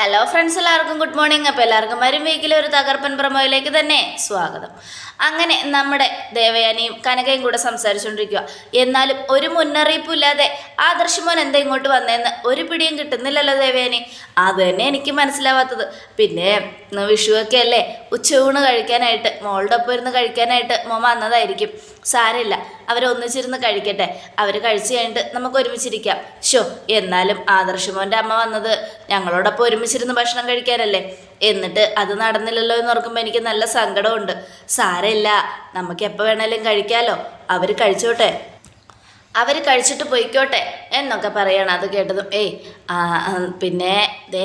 Hello friends എല്ലാവർക്കും good morning അപ്പോൾ എല്ലാവർക്കും വരും വീക്കിലെ ഒരു തകർപ്പൻ പ്രമോയിലേക്ക് തന്നെ സ്വാഗതം. അങ്ങനെ നമ്മുടെ ദേവയാനിയും കനകയും കൂടെ സംസാരിച്ചുകൊണ്ടിരിക്കുക എന്നാലും ഒരു മുന്നറിയിപ്പും ഇല്ലാതെ ആ ആദർശമോൻ എന്താ ഇങ്ങോട്ട് വന്നതെന്ന് ഒരു പിടിയും കിട്ടുന്നില്ലല്ലോ ദേവയാനി. അത് തന്നെ എനിക്ക് മനസ്സിലാവാത്തത്. പിന്നെ വിഷുവൊക്കെ അല്ലേ? ഉച്ചയൂണ് കഴിക്കാനായിട്ട് മോളുടെ ഒപ്പം ഇരുന്ന് കഴിക്കാനായിട്ട് മോൻ വന്നതായിരിക്കും. സാരമില്ല അവരൊന്നിച്ചിരുന്ന് കഴിക്കട്ടെ. അവർ കഴിച്ചു കഴിഞ്ഞിട്ട് നമുക്ക് ഒരുമിച്ചിരിക്കാം. ഷോ എന്നാലും ആദർശമോന്റെ അമ്മ വന്നത് ഞങ്ങളോടൊപ്പം ഒരുമിച്ചിരുന്ന് ഭക്ഷണം കഴിക്കാനല്ലേ? എന്നിട്ട് അത് നടന്നില്ലല്ലോ എന്ന് ഓർക്കുമ്പോൾ എനിക്ക് നല്ല സങ്കടമുണ്ട്. സാരമില്ല നമുക്ക് എപ്പോൾ വേണേലും കഴിക്കാമല്ലോ അവർ കഴിച്ചോട്ടെ. അവർ കഴിച്ചിട്ട് പോയിക്കോട്ടെ എന്നൊക്കെ പറയണം അത് കേട്ടതും. ഏയ് പിന്നെ ദേ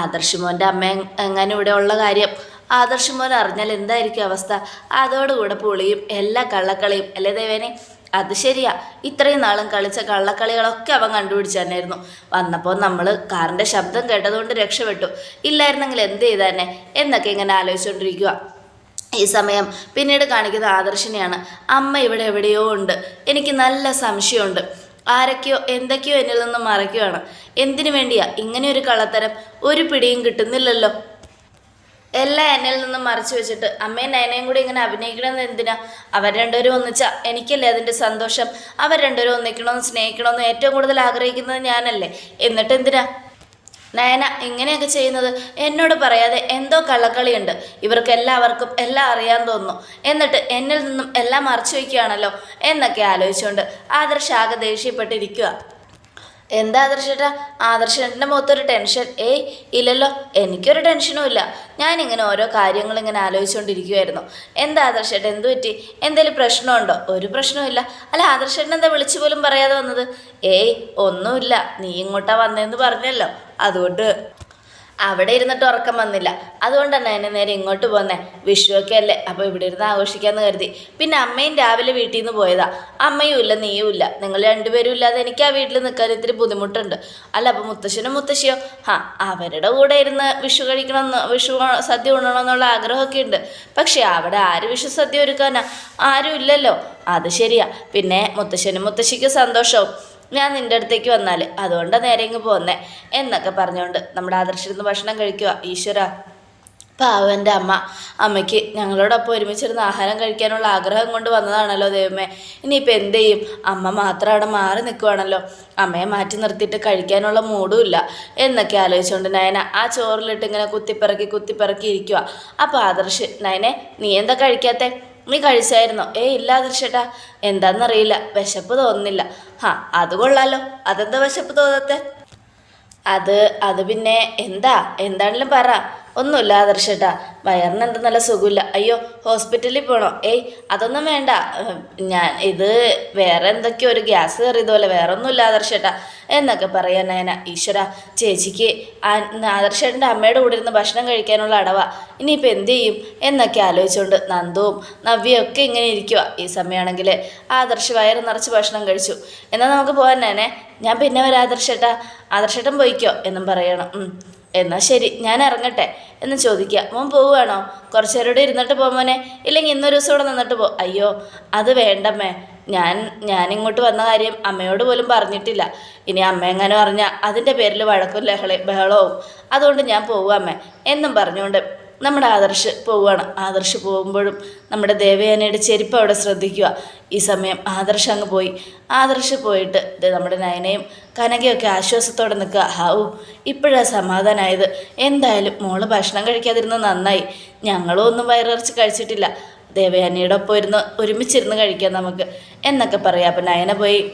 ആദർശമോന്റെ അമ്മ എങ്ങനെ ഇവിടെ ഉള്ള കാര്യം. ആദർശമോൻ അറിഞ്ഞാൽ എന്തായിരിക്കും അവസ്ഥ? അതോടുകൂടെ പുളിയും എല്ലാ കള്ളക്കളിയും. അല്ലേ ദേവേനെ? അത് ശരിയാ. ഇത്രയും നാളും കളിച്ച കള്ളക്കളികളൊക്കെ അവൻ കണ്ടുപിടിച്ചു തന്നെയായിരുന്നു. വന്നപ്പോൾ നമ്മൾ കാറിന്റെ ശബ്ദം കേട്ടതുകൊണ്ട് രക്ഷപ്പെട്ടു. ഇല്ലായിരുന്നെങ്കിൽ എന്ത് ചെയ്താനെ എന്നൊക്കെ ഇങ്ങനെ ആലോചിച്ചുകൊണ്ടിരിക്കുക ഈ സമയം പിന്നീട് കാണിക്കുന്ന ആദർശിനെയാണ്. അമ്മ ഇവിടെ എവിടെയോ ഉണ്ട്. എനിക്ക് നല്ല സംശയമുണ്ട്. ആരൊക്കെയോ എന്തൊക്കെയോ എന്നിൽ നിന്നും മറയ്ക്കുകയാണ് എന്തിനു വേണ്ടിയാ ഇങ്ങനെ ഒരു കള്ളത്തരം? ഒരു പിടിയും കിട്ടുന്നില്ലല്ലോ. എല്ലാം എന്നിൽ നിന്നും മറച്ചു വെച്ചിട്ട് അമ്മയും നയനയും കൂടി ഇങ്ങനെ അഭിനയിക്കണമെന്ന് എന്തിനാ? അവർ രണ്ടുപേരും ഒന്നിച്ചാ എനിക്കല്ലേ അതിന്റെ സന്തോഷം? അവർ രണ്ടുപേരും ഒന്നിക്കണമെന്ന് സ്നേഹിക്കണമെന്ന് ഏറ്റവും കൂടുതൽ ആഗ്രഹിക്കുന്നത് ഞാനല്ലേ? എന്നിട്ട് എന്തിനാ? നയന ഇങ്ങനെയൊക്കെ ചെയ്യുന്നത് എന്നോട് പറയാതെ എന്തോ കള്ളക്കളിയുണ്ട്. ഇവർക്ക് എല്ലാവർക്കും എല്ലാം അറിയാൻ തോന്നുന്നു. എന്നിട്ട് എന്നിൽ നിന്നും എല്ലാം മറച്ചു വയ്ക്കുകയാണല്ലോ എന്നൊക്കെ ആലോചിച്ചുകൊണ്ട് ആദർശ് ആകെ ദേഷ്യപ്പെട്ടിരിക്കുക എന്താ ആദർശേട്ടാ ആദർശേട്ടന്റെ മുഖത്തൊരു ടെൻഷൻ ഏയ് ഇല്ലല്ലോ എനിക്കൊരു ടെൻഷനും ഇല്ല. ഞാനിങ്ങനെ ഓരോ കാര്യങ്ങൾ ഇങ്ങനെ ആലോചിച്ചുകൊണ്ടിരിക്കുമായിരുന്നു എന്താ ആദർശേട്ടൻ എന്തു പറ്റി? എന്തെങ്കിലും പ്രശ്നമുണ്ടോ? ഒരു പ്രശ്നവുമില്ല അല്ല ആദർശേട്ടൻ എന്താ വിളിച്ചു പോലും പറയാതെ വന്നത്? ഏയ് ഒന്നുമില്ല. നീ ഇങ്ങോട്ടാ വന്നതെന്ന് പറഞ്ഞല്ലോ. അതുകൊണ്ട് അവിടെ ഇരുന്നിട്ട് ഉറക്കം വന്നില്ല. അതുകൊണ്ടാണ് എന്നെ നേരെ ഇങ്ങോട്ട് പോന്നേ. വിഷുവൊക്കെ അല്ലേ അപ്പോൾ ഇവിടെ ഇരുന്ന് ആഘോഷിക്കാമെന്ന് കരുതി. പിന്നെ അമ്മയും രാവിലെ വീട്ടിൽ നിന്ന് പോയതാ. അമ്മയും ഇല്ല നീയും ഇല്ല. നിങ്ങൾ രണ്ടുപേരും ഇല്ലാതെ എനിക്ക് ആ വീട്ടിൽ നിൽക്കാൻ ഇത്തിരി ബുദ്ധിമുട്ടുണ്ട്. അല്ല അപ്പോൾ മുത്തശ്ശനും മുത്തശ്ശിയോ? ആ അവരുടെ കൂടെ ഇരുന്ന് വിഷു കഴിക്കണമെന്ന് വിഷു സദ്യ ഉണ്ണണമെന്നുള്ള ആഗ്രഹമൊക്കെ ഉണ്ട്. പക്ഷേ അവിടെ ആര് വിഷു സദ്യ ഒരുക്കാനാ? ആരും ഇല്ലല്ലോ. അത് ശരിയാ. പിന്നെ മുത്തശ്ശനും മുത്തശ്ശിക്കും സന്തോഷവും. ഞാൻ നിന്റെ അടുത്തേക്ക് വന്നാൽ അതുകൊണ്ടാണ് നേരെ ഇങ്ങ് പോന്നേ എന്നൊക്കെ പറഞ്ഞുകൊണ്ട് നമ്മുടെ ആദർശിരുന്ന് ഭക്ഷണം കഴിക്കുക ഈശ്വര. പാവന്റെ അമ്മ. അമ്മയ്ക്ക് ഞങ്ങളോടൊപ്പം ഒരുമിച്ചിരുന്ന് ആഹാരം കഴിക്കാനുള്ള ആഗ്രഹം കൊണ്ട് വന്നതാണല്ലോ ദൈവമേ. ഇനിയിപ്പോൾ എന്ത് ചെയ്യും? അമ്മ മാത്രം അവിടെ മാറി നിൽക്കുവാണല്ലോ അമ്മയെ മാറ്റി നിർത്തിയിട്ട് കഴിക്കാനുള്ള മൂടും ഇല്ല എന്നൊക്കെ ആലോചിച്ചുകൊണ്ട് നയന ആ ചോറിലിട്ട് ഇങ്ങനെ കുത്തിപ്പിറക്കി കുത്തിപ്പിറക്കി ഇരിക്കുക അപ്പോൾ ആദർശ് നയനെ നീ എന്താ കഴിക്കാത്തേ? നീ കഴിച്ചായിരുന്നോ? ഏ ഇല്ല ദൃശ്യട്ടാ എന്താണെന്നറിയില്ല വിശപ്പ് തോന്നുന്നില്ല. ഹാ അത് കൊള്ളാലോ. അതെന്താ വിശപ്പ് തോന്നത്തെ? അത് അത് പിന്നെ എന്താ? എന്താണെങ്കിലും പറ. ഒന്നുമില്ല ആദർശേട്ടാ വയറിന് എന്താ നല്ല സുഖമില്ല. അയ്യോ ഹോസ്പിറ്റലിൽ പോകണോ ഏയ് അതൊന്നും വേണ്ട. ഞാൻ ഇത് വേറെ എന്തൊക്കെയോ ഒരു ഗ്യാസ് കയറിയതുപോലെ വേറെ ഒന്നുമില്ല ആദർശേട്ടാ എന്നൊക്കെ പറയാൻ നയന. ഈശ്വര ചേച്ചിക്ക് ആദർശേട്ടന്റെ അമ്മയുടെ കൂടെ ഇരുന്ന് ഭക്ഷണം കഴിക്കാനുള്ള അടവാ. ഇനിയിപ്പോൾ എന്ത് ചെയ്യും? എന്നൊക്കെ ആലോചിച്ചുകൊണ്ട് നന്ദുവും നവ്യയും ഒക്കെ ഇങ്ങനെ ഇരിക്കുക ഈ സമയമാണെങ്കിൽ ആദർശ് വയറ് നിറച്ച് ഭക്ഷണം കഴിച്ചു. എന്നാൽ നമുക്ക് പോകാൻ തന്നെ ഞാൻ പിന്നെ വരാം ആദർശേട്ടാ. ആദർശേട്ടൻ പോയിക്കോ എന്നും പറയണം. എന്നാൽ ശരി ഞാൻ ഇറങ്ങട്ടെ എന്ന് ചോദിക്കുക. മോൻ പോവുകയാണോ? കുറച്ച് നേരം ഇരുന്നിട്ട് പോ മോനെ. ഇല്ലെങ്കിൽ ഇന്നൊരു ദിവസം ഇവിടെ നിന്നിട്ട് പോ. അയ്യോ അത് വേണ്ടമ്മേ. ഞാൻ ഞാനിങ്ങോട്ട് വന്ന കാര്യം അമ്മയോട് പോലും പറഞ്ഞിട്ടില്ല. ഇനി അമ്മ എങ്ങനെ പറഞ്ഞാൽ അതിന്റെ പേരിൽ വഴക്കും ലഹള ബഹളവും. അതുകൊണ്ട് ഞാൻ പോവാമ്മേ എന്നും പറഞ്ഞുകൊണ്ട് നമ്മുടെ ആദർശ് പോവുകയാണ്. ആദർശ് പോകുമ്പോഴും നമ്മുടെ ദേവയാനയുടെ ചെരുപ്പ് അവിടെ ശ്രദ്ധിക്കുക. ഈ സമയം ആദർശ് അങ്ങ് പോയി. ആദർശ് പോയിട്ട് നമ്മുടെ നയനയും കനകയൊക്കെ ആശ്വാസത്തോടെ നിൽക്കുക. ഹാവു ഇപ്പോഴാണ് സമാധാനമായത് എന്തായാലും മോൾ ഭക്ഷണം കഴിക്കാതിരുന്നത് നന്നായി. ഞങ്ങളും ഒന്നും വയറിറച്ച് കഴിച്ചിട്ടില്ല. ദേവയാനിയുടെ ഒപ്പം ഇരുന്ന് ഒരുമിച്ചിരുന്ന് കഴിക്കാം നമുക്ക്. എന്നൊക്കെ പറയാം. അപ്പം നയന പോയി.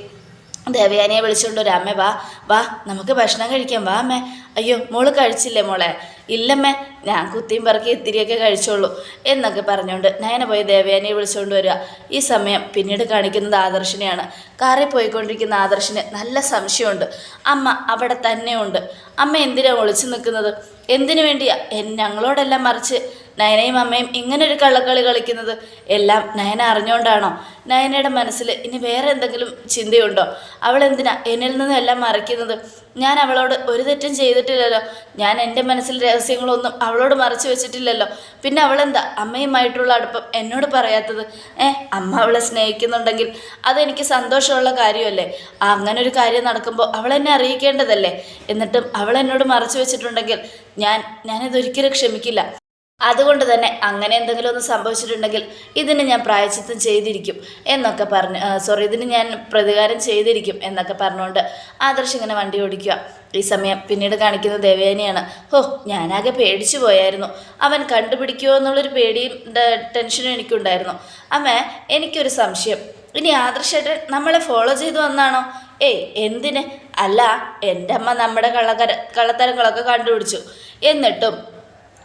ദേവയാനിയെ വിളിച്ചുകൊണ്ട് ഒരു അമ്മ വാ വാ നമുക്ക് ഭക്ഷണം കഴിക്കാം. വാ അമ്മേ. അയ്യോ മോൾ കഴിച്ചില്ലേ മോളെ? ഇല്ലമ്മേ ഞാൻ കുത്തിയും പറക്കി ഇത്തിരിയൊക്കെ കഴിച്ചോളൂ എന്നൊക്കെ പറഞ്ഞുകൊണ്ട് നയന പോയി ദേവയാനിയെ വിളിച്ചുകൊണ്ട് വരിക. ഈ സമയം പിന്നീട് കാണിക്കുന്നത് ആദർശിനെയാണ്. കാറിൽ പോയിക്കൊണ്ടിരിക്കുന്ന ആദർശിന് നല്ല സംശയമുണ്ട്. അമ്മ അവിടെ തന്നെയുണ്ട്. അമ്മ എന്തിനാണ് ഒളിച്ചു നിൽക്കുന്നത്? എന്തിനു വേണ്ടിയാ? ഞങ്ങളോടെല്ലാം മറിച്ച് നയനയും അമ്മയും ഇങ്ങനെ ഒരു കള്ളക്കളി കളിക്കുന്നത് എല്ലാം നയന അറിഞ്ഞുകൊണ്ടാണോ നയനയുടെ മനസ്സിൽ ഇനി വേറെ എന്തെങ്കിലും ചിന്തയുണ്ടോ? അവൾ എന്തിനാ എന്നിൽ നിന്നും എല്ലാം മറയ്ക്കുന്നത് ഞാൻ അവളോട് ഒരു തെറ്റും ചെയ്തിട്ടില്ലല്ലോ. ഞാൻ എന്റെ മനസ്സിൽ രഹസ്യങ്ങളൊന്നും അവളോട് മറച്ചു വെച്ചിട്ടില്ലല്ലോ. പിന്നെ അവളെന്താ അമ്മയുമായിട്ടുള്ള അടുപ്പം എന്നോട് പറയാത്തത്? ഏ അമ്മ അവളെ സ്നേഹിക്കുന്നുണ്ടെങ്കിൽ അതെനിക്ക് സന്തോഷമുള്ള കാര്യമല്ലേ? അങ്ങനെ ഒരു കാര്യം നടക്കുമ്പോൾ അവൾ എന്നെ അറിയിക്കേണ്ടതല്ലേ? എന്നിട്ടും അവൾ എന്നോട് മറച്ചു വെച്ചിട്ടുണ്ടെങ്കിൽ ഞാൻ ഞാനിതൊരിക്കലും ക്ഷമിക്കില്ല. അതുകൊണ്ട് തന്നെ അങ്ങനെ എന്തെങ്കിലും ഒന്ന് സംഭവിച്ചിട്ടുണ്ടെങ്കിൽ ഇതിന് ഞാൻ പ്രായച്ചിത്തം ചെയ്തിരിക്കും എന്നൊക്കെ പറഞ്ഞ് സോറി ഇതിന് ഞാൻ പ്രതികാരം ചെയ്തിരിക്കും എന്നൊക്കെ പറഞ്ഞുകൊണ്ട് ആദർശ് ഇങ്ങനെ വണ്ടി ഓടിക്കുക. ഈ സമയം പിന്നീട് കാണിക്കുന്ന ദേവേനെയാണ്. ഹോ ഞാനാകെ പേടിച്ചു പോയായിരുന്നു. അവൻ കണ്ടുപിടിക്കുമോ എന്നുള്ളൊരു പേടിയും ടെൻഷനും എനിക്കുണ്ടായിരുന്നു. അമ്മ എനിക്കൊരു സംശയം. ഇനി ആദർശേട്ടൻ നമ്മളെ ഫോളോ ചെയ്തു വന്നാണോ? ഏയ് എന്തിന്? അല്ല എന്റെ അമ്മ നമ്മുടെ കള്ളക്കര കള്ളത്തരങ്ങളൊക്കെ കണ്ടുപിടിച്ചു. എന്നിട്ടും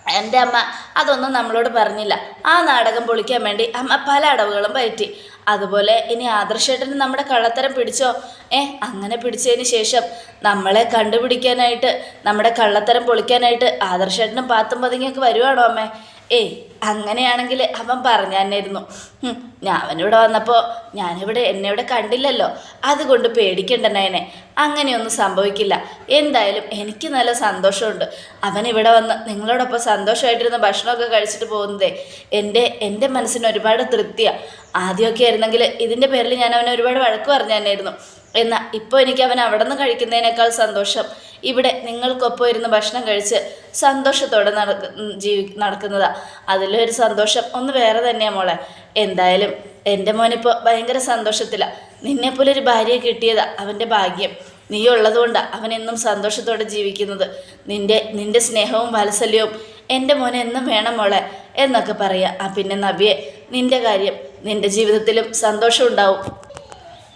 എന്റെ അമ്മ അതൊന്നും നമ്മളോട് പറഞ്ഞില്ല. ആ നാടകം പൊളിക്കാൻ വേണ്ടി അമ്മ പല അടവുകളും പറ്റി. അതുപോലെ ഇനി ആദർശേട്ടന് നമ്മുടെ കള്ളത്തരം പിടിച്ചോ? ഏ അങ്ങനെ പിടിച്ചതിന് ശേഷം നമ്മളെ കണ്ടുപിടിക്കാനായിട്ട് നമ്മുടെ കള്ളത്തരം പൊളിക്കാനായിട്ട് ആദർശേട്ടനും പാത്തും പതുങ്ങിയൊക്കെ വരുവാണോ അമ്മേ? ഏയ് അങ്ങനെയാണെങ്കിൽ അവൻ പറഞ്ഞായിരുന്നു തന്നെയായിരുന്നു ഞാൻ അവനിവിടെ വന്നപ്പോൾ ഞാനിവിടെ എന്നെ ഇവിടെ കണ്ടില്ലല്ലോ. അതുകൊണ്ട് പേടിക്കണ്ട നയനെ. അങ്ങനെയൊന്നും സംഭവിക്കില്ല. എന്തായാലും എനിക്ക് നല്ല സന്തോഷമുണ്ട്. അവൻ ഇവിടെ വന്ന് നിങ്ങളോടൊപ്പം സന്തോഷമായിട്ടിരുന്ന ഭക്ഷണമൊക്കെ കഴിച്ചിട്ട് പോകുന്നതേ. എന്റെ എന്റെ മനസ്സിന് ഒരുപാട് തൃപ്തിയാണ് ആദ്യമൊക്കെ ആയിരുന്നെങ്കിൽ ഇതിന്റെ പേരിൽ ഞാൻ അവനെ ഒരുപാട് വഴക്ക് പറഞ്ഞു തന്നെയായിരുന്നു എന്നാൽ ഇപ്പോൾ എനിക്ക് അവൻ അവിടെ നിന്ന് കഴിക്കുന്നതിനേക്കാൾ സന്തോഷം. ഇവിടെ നിങ്ങൾക്കൊപ്പം ഇരുന്ന് ഭക്ഷണം കഴിച്ച് സന്തോഷത്തോടെ നടക്ക ജീവി നടക്കുന്നതാ. അതിലൊരു സന്തോഷം ഒന്ന് വേറെ തന്നെയാണ് മോളെ. എന്തായാലും എന്റെ മോനിപ്പോൾ ഭയങ്കര സന്തോഷത്തിലാണ് നിന്നെപ്പോലെ ഒരു ഭാര്യയെ കിട്ടിയതാ അവന്റെ ഭാഗ്യം. നീ ഉള്ളതുകൊണ്ടാണ് അവൻ എന്നും സന്തോഷത്തോടെ ജീവിക്കുന്നത്. നിന്റെ നിന്റെ സ്നേഹവും വാത്സല്യവും എന്റെ മോനെ എന്നും വേണം മോളെ എന്നൊക്കെ പറയാം. ആ പിന്നെ നബിയെ നിന്റെ കാര്യം നിന്റെ ജീവിതത്തിലും സന്തോഷം ഉണ്ടാവും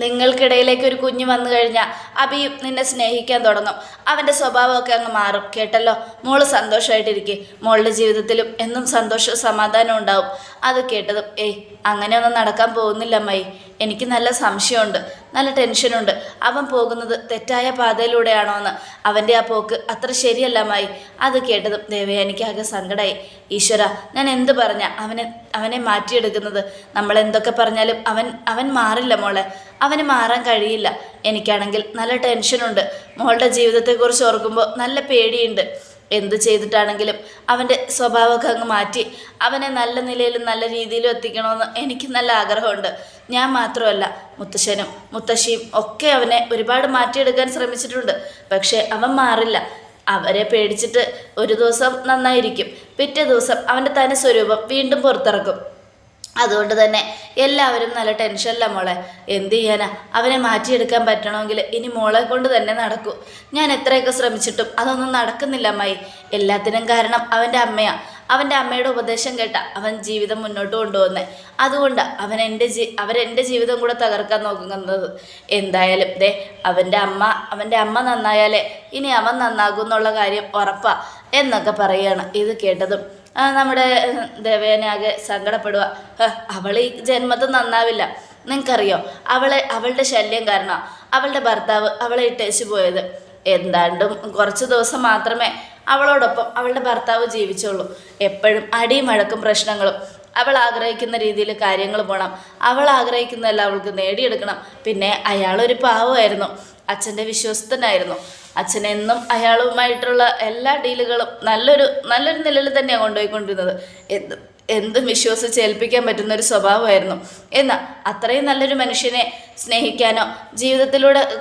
നിങ്ങൾക്കിടയിലേക്ക് ഒരു കുഞ്ഞ് വന്നു കഴിഞ്ഞാൽ അബിയും നിന്നെ സ്നേഹിക്കാൻ തുടങ്ങും. അവന്റെ സ്വഭാവമൊക്കെ അങ്ങ് മാറും. കേട്ടല്ലോ? മോൾ സന്തോഷമായിട്ടിരിക്കെ മോളുടെ ജീവിതത്തിലും എന്നും സന്തോഷവും സമാധാനവും ഉണ്ടാവും. അത് കേട്ടതും ഏയ് അങ്ങനെയൊന്നും നടക്കാൻ പോകുന്നില്ല അമ്മായി. എനിക്ക് നല്ല സംശയമുണ്ട് നല്ല ടെൻഷനുണ്ട്. അവൻ പോകുന്നത് തെറ്റായ പാതയിലൂടെയാണോ എന്ന് അവന്റെ ആ പോക്ക് അത്ര ശരിയല്ല അമ്മായി. അത് കേട്ടതും ദേവയാനിക്ക് ആകെ സങ്കടമായി ഈശ്വര ഞാൻ എന്ത് പറഞ്ഞ അവനെ അവനെ മാറ്റിയെടുക്കുന്നത്? നമ്മൾ എന്തൊക്കെ പറഞ്ഞാലും അവൻ അവൻ മാറില്ല മോളെ. അവന് മാറാൻ കഴിയില്ല. എനിക്കാണെങ്കിൽ നല്ല ടെൻഷനുണ്ട്. മോളുടെ ജീവിതത്തെക്കുറിച്ച് ഓർക്കുമ്പോൾ നല്ല പേടിയുണ്ട്. എന്ത് ചെയ്തിട്ടാണെങ്കിലും അവന്റെ സ്വഭാവമൊക്കെ അങ്ങ് മാറ്റി അവനെ നല്ല നിലയിലും നല്ല രീതിയിലും എത്തിക്കണമെന്ന് എനിക്ക് നല്ല ആഗ്രഹമുണ്ട്. ഞാൻ മാത്രമല്ല മുത്തശ്ശനും മുത്തശ്ശിയും ഒക്കെ അവനെ ഒരുപാട് മാറ്റിയെടുക്കാൻ ശ്രമിച്ചിട്ടുണ്ട്. പക്ഷേ അവൻ മാറില്ല. അവരെ പേടിച്ചിട്ട് ഒരു ദിവസം നന്നായിരിക്കും. പിറ്റേ ദിവസം അവന്റെ തനി സ്വരൂപം വീണ്ടും പുറത്തിറക്കും. അതുകൊണ്ട് തന്നെ എല്ലാവരും നല്ല ടെൻഷനില്ല മോളെ. എന്ത് ചെയ്യാനാ? അവനെ മാറ്റിയെടുക്കാൻ പറ്റണമെങ്കിൽ ഇനി മോളെ കൊണ്ട് തന്നെ നടക്കൂ. ഞാൻ എത്രയൊക്കെ ശ്രമിച്ചിട്ടും അതൊന്നും നടക്കുന്നില്ല അമ്മായി. എല്ലാത്തിനും കാരണം അവന്റെ അമ്മയാ. അവന്റെ അമ്മയുടെ ഉപദേശം കേട്ട അവൻ ജീവിതം മുന്നോട്ട് കൊണ്ടുപോകുന്നത് അതുകൊണ്ട് അവൻ എന്റെ ജീ അവരെന്റെ ജീവിതം കൂടെ തകർക്കാൻ നോക്കുന്നത്. എന്തായാലും ദേ അവന്റെ അമ്മ അവന്റെ അമ്മ നന്നായാലേ ഇനി അവൻ നന്നാകും എന്നുള്ള കാര്യം ഉറപ്പാ എന്നൊക്കെ പറയുകയാണ് ഇത് കേട്ടതും. നമ്മുടെ ദേവേനാകെ സങ്കടപ്പെടുക അവൾ ഈ ജന്മത്തിൽ നന്നാവില്ല. നിങ്ങൾക്കറിയോ അവളെ അവളുടെ ശല്യം കാരണം അവളുടെ ഭർത്താവ് അവളെ ഇട്ടേച്ചു പോയത്. എന്താണ്ടും കുറച്ച് ദിവസം മാത്രമേ അവളോടൊപ്പം അവളുടെ ഭർത്താവ് ജീവിച്ചുള്ളൂ എപ്പോഴും അടിയും വഴക്കും പ്രശ്നങ്ങളും. അവൾ ആഗ്രഹിക്കുന്ന രീതിയിൽ കാര്യങ്ങൾ പോകണം അവൾ ആഗ്രഹിക്കുന്നതെല്ലാം അവൾക്ക് നേടിയെടുക്കണം. പിന്നെ അയാളൊരു പാവമായിരുന്നു. അച്ഛന്റെ വിശ്വസ്തനായിരുന്നു. അച്ഛൻ എന്നും അയാളുമായിട്ടുള്ള എല്ലാ ഡീലുകളും നല്ലൊരു നല്ലൊരു നിലയിൽ തന്നെയാണ് കൊണ്ടുപോയിക്കൊണ്ടിരുന്നത്. എന്ത് എന്തും വിശ്വസിച്ച് ഏൽപ്പിക്കാൻ പറ്റുന്ന ഒരു സ്വഭാവമായിരുന്നു. എന്നാൽ അത്രയും നല്ലൊരു മനുഷ്യനെ സ്നേഹിക്കാനോ ജീവിതത്തിലൂടെ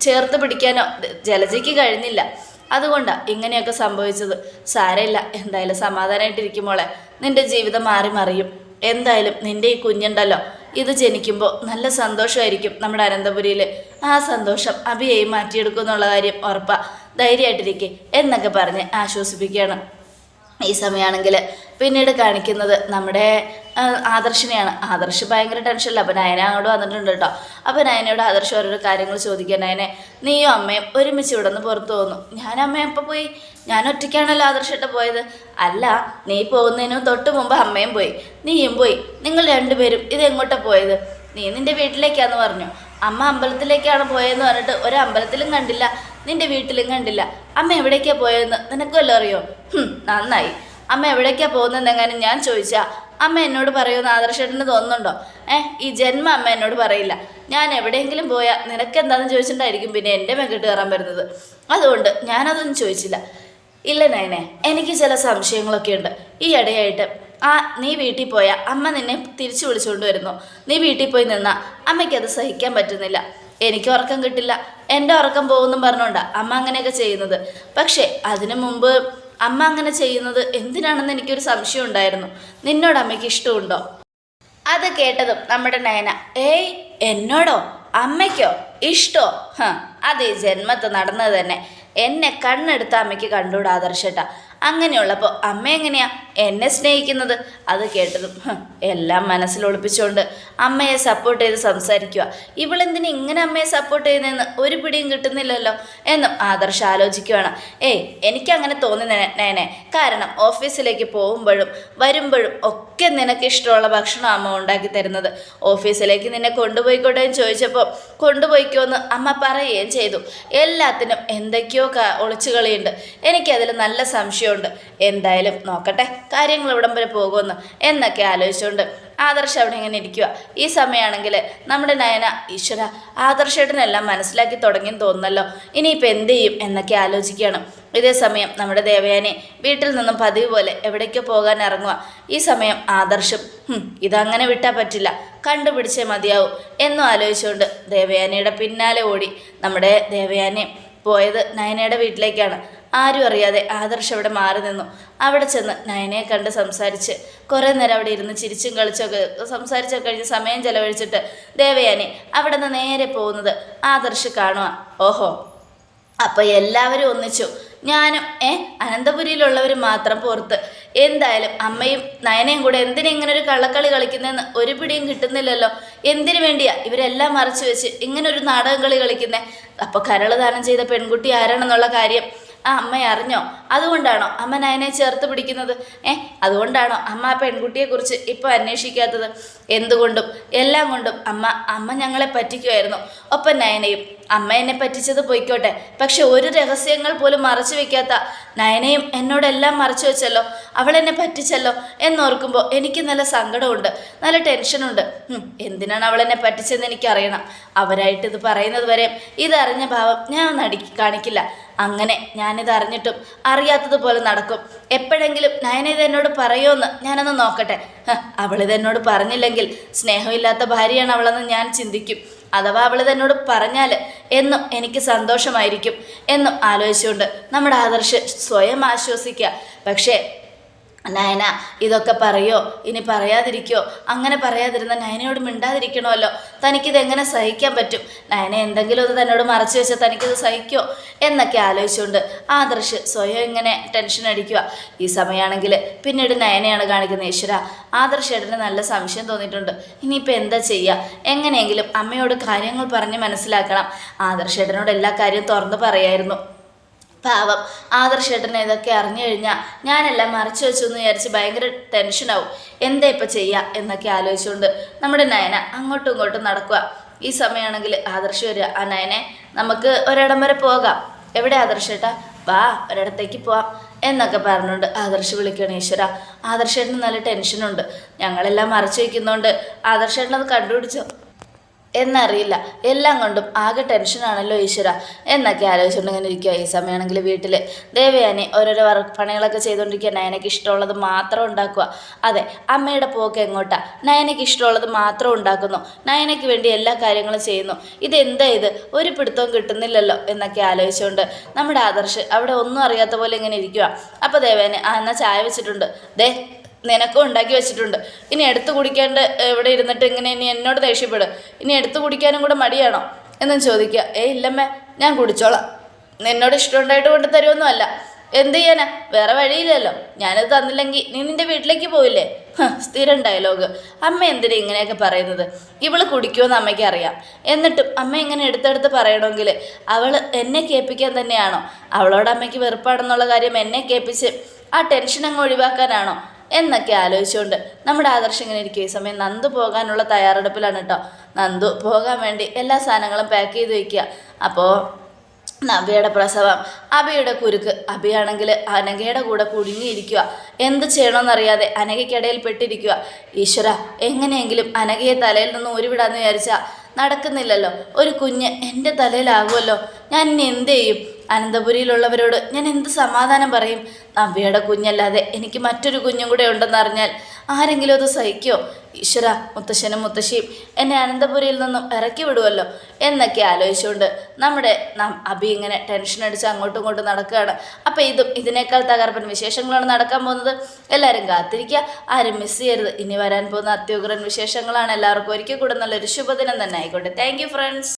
ചേർത്ത് പിടിക്കാനോ ജലജയ്ക്ക് കഴിഞ്ഞില്ല. അതുകൊണ്ടാണ് ഇങ്ങനെയൊക്കെ സംഭവിച്ചത്. സാരമില്ല എന്തായാലും സമാധാനമായിട്ടിരിക്കുമ്പോളെ നിന്റെ ജീവിതം മാറി മറിയും. എന്തായാലും നിന്റെ ഈ കുഞ്ഞുണ്ടല്ലോ. ഇത് ജനിക്കുമ്പോൾ നല്ല സന്തോഷമായിരിക്കും നമ്മുടെ അനന്തപുരിയിൽ ആ സന്തോഷം അഭിയായി മാറ്റിയെടുക്കും എന്നുള്ള കാര്യം ഉറപ്പാ. ധൈര്യമായിട്ടിരിക്കെ എന്നൊക്കെ പറഞ്ഞ് ആശ്വസിപ്പിക്കുകയാണ്. ഈ സമയമാണെങ്കിൽ പിന്നീട് കാണിക്കുന്നത് നമ്മുടെ ആദർശിനെയാണ്. ആദർശ് ഭയങ്കര ടെൻഷനില്ല അപ്പോൾ നയന അങ്ങോട്ട് വന്നിട്ടുണ്ട് കേട്ടോ അപ്പോൾ നയനയോട് ആദർശ് ഓരോരോ കാര്യങ്ങൾ ചോദിക്കാൻ നയനെ നീയും അമ്മയും ഒരുമിച്ച് ഇവിടെ നിന്ന് പുറത്തു പോകുന്നു. ഞാൻ അമ്മയും എപ്പോൾ പോയി? ഞാൻ ഒറ്റയ്ക്കാണല്ലോ ആദർശിട്ട് പോയത്. അല്ല നീ പോകുന്നതിന് തൊട്ട് മുമ്പ് അമ്മയും പോയി. നീയും പോയി. നിങ്ങൾ രണ്ടുപേരും ഇത് എങ്ങോട്ടാണ് പോയത്? നീ നിന്റെ വീട്ടിലേക്കാന്ന് പറഞ്ഞു. അമ്മ അമ്പലത്തിലേക്കാണ് പോയതെന്ന് പറഞ്ഞിട്ട് ഒരു അമ്പലത്തിലും കണ്ടില്ല. നിന്റെ വീട്ടിലും കണ്ടില്ല. അമ്മ എവിടേക്കാണ് പോയതെന്ന് നിനക്കുമല്ലോ അറിയോ? നന്നായി. അമ്മ എവിടേക്കാണ് പോകുന്നതെന്നെങ്ങാനും ഞാൻ ചോദിച്ചാൽ അമ്മ എന്നോട് പറയുമെന്ന് ആദർശേട്ടന് തോന്നുന്നുണ്ടോ? ഏഹ് ഈ ജന്മ അമ്മ എന്നോട് പറയില്ല. ഞാൻ എവിടെയെങ്കിലും പോയാൽ നിനക്ക് എന്താണെന്ന് ചോദിച്ചിട്ടുണ്ടായിരിക്കും പിന്നെ എന്റെ മെക്കിട്ട് കയറാൻ വരുന്നത് അതുകൊണ്ട് ഞാനതൊന്നും ചോദിച്ചില്ല. ഇല്ല നയനെ എനിക്ക് ചില സംശയങ്ങളൊക്കെ ഉണ്ട്. ഈ ഇടയായിട്ട് ആ നീ വീട്ടിൽ പോയാൽ അമ്മ നിന്നെ തിരിച്ചു വിളിച്ചുകൊണ്ട് വരുന്നു. നീ വീട്ടിൽ പോയി നിന്നാ അമ്മയ്ക്കത് സഹിക്കാൻ പറ്റുന്നില്ല. എനിക്ക് ഉറക്കം കിട്ടില്ല. എന്റെ ഉറക്കം പോകുമെന്നും പറഞ്ഞുകൊണ്ടാണ് അമ്മ അങ്ങനെയൊക്കെ ചെയ്യുന്നത്. പക്ഷേ അതിനു മുമ്പ് അമ്മ അങ്ങനെ ചെയ്യുന്നത് എന്തിനാണെന്ന് എനിക്കൊരു സംശയം ഉണ്ടായിരുന്നു. നിന്നോട് അമ്മയ്ക്ക് ഇഷ്ടമുണ്ടോ? അത് കേട്ടതും നമ്മുടെ നയന ഏയ് എന്നോടോ? അമ്മയ്ക്കോ? ഇഷ്ടോ? ഹ അത് ഈ ജന്മത്ത് നടന്നത് തന്നെ. എന്നെ കണ്ണെടുത്ത അമ്മയ്ക്ക് കണ്ടുകൂടാ ആദർശേട്ടാ അങ്ങനെയുള്ളപ്പോൾ അമ്മ എങ്ങനെയാ? എന്നെ സ്നേഹിക്കുന്നത്? അത് കേട്ടതും എല്ലാം മനസ്സിൽ ഒളിപ്പിച്ചുകൊണ്ട് അമ്മയെ സപ്പോർട്ട് ചെയ്ത് സംസാരിക്കുക ഇവളെന്തിന് ഇങ്ങനെ അമ്മയെ സപ്പോർട്ട് ചെയ്യുന്നതെന്ന് ഒരു പിടിയും കിട്ടുന്നില്ലല്ലോ എന്നും ആദർശ് ആലോചിക്കുകയാണ് ഏയ് എനിക്കങ്ങനെ തോന്നി നേനെ കാരണം ഓഫീസിലേക്ക് പോകുമ്പോഴും വരുമ്പോഴും ഒക്കെ നിനക്ക് ഇഷ്ടമുള്ള ഭക്ഷണം അമ്മ ഉണ്ടാക്കി തരുന്നത്. ഓഫീസിലേക്ക് നിന്നെ കൊണ്ടുപോയിക്കോട്ടെ എന്ന് ചോദിച്ചപ്പോൾ കൊണ്ടുപോയിക്കോ എന്ന് അമ്മ പറയുകയും ചെയ്തു. എല്ലാത്തിനും എന്തൊക്കെയോ ഒളിച്ചു ഒളിച്ചുകളിയുണ്ട്. എനിക്കതിൽ നല്ല സംശയമുണ്ട്. എന്തായാലും നോക്കട്ടെ. കാര്യങ്ങൾ ഇവിടം വരെ പോകുമെന്ന് എന്നൊക്കെ ആലോചിച്ചുകൊണ്ട് ആദർശ് അവിടെ ഇങ്ങനെ ഇരിക്കുക ഈ സമയമാണെങ്കിൽ നമ്മുടെ നയന ഈശ്വര ആദർശേട്ടനെല്ലാം മനസ്സിലാക്കി തുടങ്ങി തോന്നുന്നല്ലോ. ഇനിയിപ്പോൾ എന്ത് ചെയ്യും എന്നൊക്കെ ആലോചിക്കുകയാണ്. ഇതേ സമയം നമ്മുടെ ദേവയാനെ വീട്ടിൽ നിന്നും പതിവ് പോലെ എവിടേക്കോ പോകാൻ ഇറങ്ങുക ഈ സമയം ആദർശം ഇതങ്ങനെ വിട്ടാൽ പറ്റില്ല. കണ്ടുപിടിച്ചേ മതിയാവും എന്നും ആലോചിച്ചുകൊണ്ട് ദേവയാനിയുടെ പിന്നാലെ ഓടി നമ്മുടെ ദേവയാനെ പോയത് നയനയുടെ വീട്ടിലേക്കാണ്. ആരും അറിയാതെ ആദർശ് അവിടെ മാറി നിന്നു. അവിടെ ചെന്ന് നയനയെ കണ്ട് സംസാരിച്ച് കുറേ നേരം അവിടെ ഇരുന്ന് ചിരിച്ചും കളിച്ചൊക്കെ സംസാരിച്ചൊക്കെ കഴിഞ്ഞ് സമയം ചെലവഴിച്ചിട്ട് ദേവയാനി അവിടെ നിന്ന് നേരെ പോകുന്നത് ആദർശ് കാണുക ഓഹോ. അപ്പോൾ എല്ലാവരും ഒന്നിച്ചു. ഞാനും ഏ അനന്തപുരിയിലുള്ളവർ മാത്രം പുറത്ത് എന്തായാലും അമ്മയും നയനയും കൂടെ എന്തിനാ ഇങ്ങനെ ഒരു കള്ളക്കളി കളിക്കുന്നതെന്ന് ഒരു പിടിയും കിട്ടുന്നില്ലല്ലോ. എന്തിനു വേണ്ടിയാ ഇവരെല്ലാം മറച്ചു വെച്ച് ഇങ്ങനെ ഒരു നാടകം കളി കളിക്കുന്നേ? അപ്പോൾ കരൾ ദാനം ചെയ്ത പെൺകുട്ടി ആരാണെന്നുള്ള കാര്യം ആ അമ്മ അറിഞ്ഞോ? അതുകൊണ്ടാണോ അമ്മ നയനെ ചേർത്ത് പിടിക്കുന്നത്? ഏ അതുകൊണ്ടാണോ അമ്മ ആ പെൺകുട്ടിയെക്കുറിച്ച് ഇപ്പോൾ അന്വേഷിക്കാത്തത്? എന്തുകൊണ്ടും എല്ലാം കൊണ്ടും അമ്മ അമ്മ ഞങ്ങളെ പറ്റിക്കുമായിരുന്നു ഒപ്പം നയനയും അമ്മ എന്നെ പറ്റിച്ചത് പോയിക്കോട്ടെ. പക്ഷെ ഒരു രഹസ്യങ്ങൾ പോലും മറച്ചു വെക്കാത്ത നയനയും എന്നോടെല്ലാം മറച്ചു വെച്ചല്ലോ. അവൾ എന്നെ പറ്റിച്ചല്ലോ എന്നോർക്കുമ്പോൾ എനിക്ക് നല്ല സങ്കടമുണ്ട് നല്ല ടെൻഷനുണ്ട്. എന്തിനാണ് അവൾ എന്നെ പറ്റിച്ചതെന്ന് എനിക്കറിയണം. അവരായിട്ട് ഇത് പറയുന്നത് വരെ ഇതറിഞ്ഞ ഭാവം ഞാൻ നടി കാണിക്കില്ല. അങ്ങനെ ഞാനിത് അറിഞ്ഞിട്ടും അറിയാത്തതുപോലെ നടക്കും. എപ്പോഴെങ്കിലും നയന ഇത് എന്നോട് പറയുമെന്ന് ഞാനൊന്ന് നോക്കട്ടെ. അവളിത് എന്നോട് പറഞ്ഞില്ലെങ്കിൽ സ്നേഹമില്ലാത്ത ഭാര്യയാണ് അവളെന്ന് ഞാൻ ചിന്തിക്കും. അഥവാ അവളിത് എന്നോട് പറഞ്ഞാൽ എന്നും എനിക്ക് സന്തോഷമായിരിക്കും എന്നും ആലോചിച്ചുകൊണ്ട് നമ്മുടെ ആദർശ് സ്വയം ആശ്വസിക്കുക. പക്ഷേ നയന ഇതൊക്കെ പറയോ? ഇനി പറയാതിരിക്കോ? അങ്ങനെ പറയാതിരുന്ന നയനയോട് മിണ്ടാതിരിക്കണമല്ലോ. തനിക്കിത് എങ്ങനെ സഹിക്കാൻ പറ്റും? നയന എന്തെങ്കിലും ഒന്ന് തന്നോട് മറച്ചു വെച്ചാൽ തനിക്കിത് സഹിക്കോ? എന്നൊക്കെ ആലോചിച്ചുകൊണ്ട് ആദർശ് സ്വയം ഇങ്ങനെ ടെൻഷൻ അടിക്കുക. ഈ സമയമാണെങ്കിൽ പിന്നീട് നയനയാണ് കാണിക്കുന്നത് ഈശ്വര ആദർശേട്ടന് നല്ല സംശയം തോന്നിയിട്ടുണ്ട്. ഇനിയിപ്പോൾ എന്താ ചെയ്യുക എങ്ങനെയെങ്കിലും അമ്മയോട് കാര്യങ്ങൾ പറഞ്ഞ് മനസ്സിലാക്കണം. ആദർശ് ഏട്ടനോട് എല്ലാ കാര്യവും തുറന്ന് പറയായിരുന്നു. പാവം. ആദർശേട്ടനെ ഇതൊക്കെ അറിഞ്ഞു കഴിഞ്ഞാൽ ഞാനെല്ലാം മറച്ചു വെച്ചു എന്ന് വിചാരിച്ച് ഭയങ്കര ടെൻഷനാവും. എന്താ ഇപ്പം ചെയ്യുക എന്നൊക്കെ ആലോചിച്ചുകൊണ്ട് നമ്മുടെ നയന അങ്ങോട്ടും ഇങ്ങോട്ടും നടക്കുക ഈ സമയമാണെങ്കിൽ ആദർശ് വരിക. ആ നയനെ നമുക്ക് ഒരിടം വരെ പോകാം. എവിടെ ആദർശേട്ടാ? വാ ഒരിടത്തേക്ക് പോവാം എന്നൊക്കെ പറഞ്ഞുകൊണ്ട് ആദർശ് വിളിക്കണം ഈശ്വര. ആദർശേട്ടന് നല്ല ടെൻഷനുണ്ട്. ഞങ്ങളെല്ലാം മറച്ചു വയ്ക്കുന്നതുകൊണ്ട് ആദർശേട്ടനത് കണ്ടുപിടിച്ചോ? എന്നറിയില്ല. എല്ലാം കൊണ്ടും ആകെ ടെൻഷനാണല്ലോ ഈശ്വര. എന്നൊക്കെ ആലോചിച്ചുകൊണ്ട് ഇങ്ങനെ ഇരിക്കുക ഈ സമയമാണെങ്കിൽ വീട്ടിൽ ദേവയാനി ഓരോരോ വർക്ക് പണികളൊക്കെ ചെയ്തുകൊണ്ടിരിക്കുക നയനയ്ക്ക് ഇഷ്ടമുള്ളത് മാത്രം ഉണ്ടാക്കുക അതെ അമ്മയുടെ പോക്ക് എങ്ങോട്ടാ? നയനയ്ക്ക് ഇഷ്ടമുള്ളത് മാത്രം ഉണ്ടാക്കുന്നു. നയനയ്ക്ക് വേണ്ടി എല്ലാ കാര്യങ്ങളും ചെയ്യുന്നു. ഇതെന്താ ഇത്? ഒരു പിടുത്തവും കിട്ടുന്നില്ലല്ലോ എന്നൊക്കെ ആലോചിച്ചുകൊണ്ട് നമ്മുടെ ആദർശ് അവിടെ ഒന്നും അറിയാത്ത പോലെ ഇങ്ങനെ ഇരിക്കുക അപ്പോൾ ദേവയാനി ആ എന്നാൽ ചായ വെച്ചിട്ടുണ്ട്. ദേ നിനക്കും ഉണ്ടാക്കി വെച്ചിട്ടുണ്ട്. ഇനി എടുത്തു കുടിക്കാണ്ട് ഇവിടെ ഇരുന്നിട്ട് ഇങ്ങനെ ഇനി എന്നോട് ദേഷ്യപ്പെടും. ഇനി എടുത്തു കുടിക്കാനും കൂടെ മടിയാണോ? എന്നും ചോദിക്കുക. ഏ ഇല്ലമ്മേ ഞാൻ കുടിച്ചോളാം. നിന്നോട് ഇഷ്ടമുണ്ടായിട്ട് കൊണ്ട് തരുമൊന്നുമല്ല എന്ത് ചെയ്യാനാ? വേറെ വഴിയില്ലല്ലോ. ഞാനത് തന്നില്ലെങ്കിൽ നീ നിന്റെ വീട്ടിലേക്ക് പോയില്ലേ സ്ഥിരം ഡയലോഗ്. അമ്മ എന്തിനാ ഇങ്ങനെയൊക്കെ പറയുന്നത്? ഇവൾ കുടിക്കുമെന്ന് അമ്മയ്ക്ക് അറിയാം. എന്നിട്ടും അമ്മ ഇങ്ങനെ എടുത്തെടുത്ത് പറയണമെങ്കിൽ അവൾ എന്നെ കേൾപ്പിക്കാൻ തന്നെയാണോ? അവളോട് അമ്മയ്ക്ക് വെറുപ്പാണെന്നുള്ള കാര്യം എന്നെ കേൾപ്പിച്ച് ആ ടെൻഷൻ അങ്ങ് ഒഴിവാക്കാനാണോ? എന്നൊക്കെ ആലോചിച്ചുകൊണ്ട് നമ്മുടെ ആദർശം ഇങ്ങനെ ഇരിക്കുക ഈ സമയം നന്ദു പോകാനുള്ള തയ്യാറെടുപ്പിലാണ് കേട്ടോ നന്ദു പോകാൻ വേണ്ടി എല്ലാ സാധനങ്ങളും പാക്ക് ചെയ്ത് വയ്ക്കുക അപ്പോൾ നബിയുടെ പ്രസവം അബിയുടെ കുരുക്ക് അബിയാണെങ്കിൽ അനഘയുടെ കൂടെ കുടുങ്ങിയിരിക്കുക. എന്ത് ചെയ്യണമെന്നറിയാതെ അനഘയ്ക്കിടയിൽ പെട്ടിരിക്കുക. ഈശ്വര എങ്ങനെയെങ്കിലും അനഘയെ തലയിൽ നിന്ന് ഉരുവിടാന്ന് വിചാരിച്ചാൽ നടക്കുന്നില്ലല്ലോ. ഒരു കുഞ്ഞ് എന്റെ തലയിലാകുമല്ലോ. ഞാൻ ഇനി എന്ത് ചെയ്യും? അനന്തപുരിയിലുള്ളവരോട് ഞാൻ എന്ത് സമാധാനം പറയും? നവ്യയുടെ കുഞ്ഞല്ലാതെ എനിക്ക് മറ്റൊരു കുഞ്ഞും കൂടെ ഉണ്ടെന്നറിഞ്ഞാൽ ആരെങ്കിലും അത് സഹിക്കോ? ഈശ്വര മുത്തശ്ശനും മുത്തശ്ശിയും എന്നെ അനന്തപുരിയിൽ നിന്നും ഇറക്കി വിടുമല്ലോ എന്നൊക്കെ ആലോചിച്ചുകൊണ്ട് നമ്മുടെ നാം അഭി ഇങ്ങനെ ടെൻഷൻ അടിച്ച് അങ്ങോട്ടും ഇങ്ങോട്ടും നടക്കുകയാണ്. അപ്പോൾ ഇതും ഇതിനേക്കാൾ തകർപ്പൻ വിശേഷങ്ങളാണ് നടക്കാൻ പോകുന്നത്. എല്ലാവരും കാത്തിരിക്കുക. ആരും മിസ് ചെയ്യരുത്. ഇനി വരാൻ പോകുന്ന അത്യുഗ്രൻ വിശേഷങ്ങളാണ് എല്ലാവർക്കും ഒരിക്കൽ കൂടെ നല്ലൊരു ശുഭദിനം തന്നെ ആയിക്കോട്ടെ. Thank friends